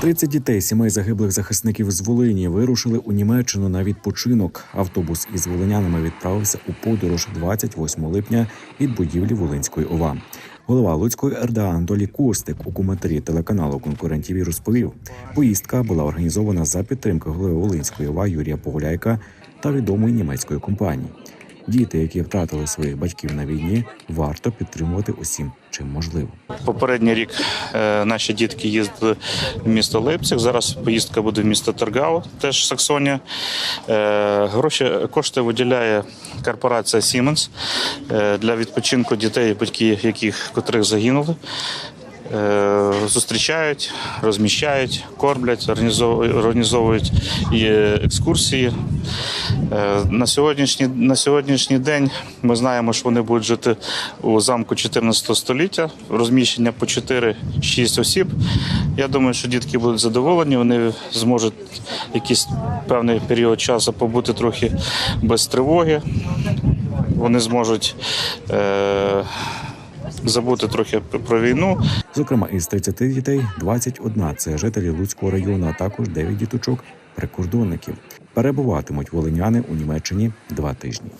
30 дітей сімей загиблих захисників з Волині вирушили у Німеччину на відпочинок. Автобус із волинянами відправився у подорож 28 липня від будівлі Волинської ОВА. Голова Луцької РДА Анатолій Костик у коментарі телеканалу конкурентів розповів, поїздка була організована за підтримки голови Волинської ОВА Юрія Погуляйка та відомої німецької компанії. Діти, які втратили своїх батьків на війні, варто підтримувати усім, чим можливо. Попередній рік е, наші дітки їздили в місто Лейпциг. Зараз поїздка буде в місто Тергау, теж Саксонія. Е, Гроші кошти виділяє корпорація е, для відпочинку дітей, батьки яких котрих загинули. Е, Зустрічають, розміщають, кормлять, організовують, екскурсії. Е, На сьогоднішній, на сьогоднішній день ми знаємо, що вони будуть жити у замку 14 століття, розміщення по 4-6 осіб. Я думаю, що дітки будуть задоволені, вони зможуть якийсь певний період часу побути трохи без тривоги. Вони зможуть е, забути трохи про війну. Зокрема, із 30 дітей 21 – це жителі Луцького району, а також 9 діточок прикордонників. Перебуватимуть волиняни у Німеччині два тижні.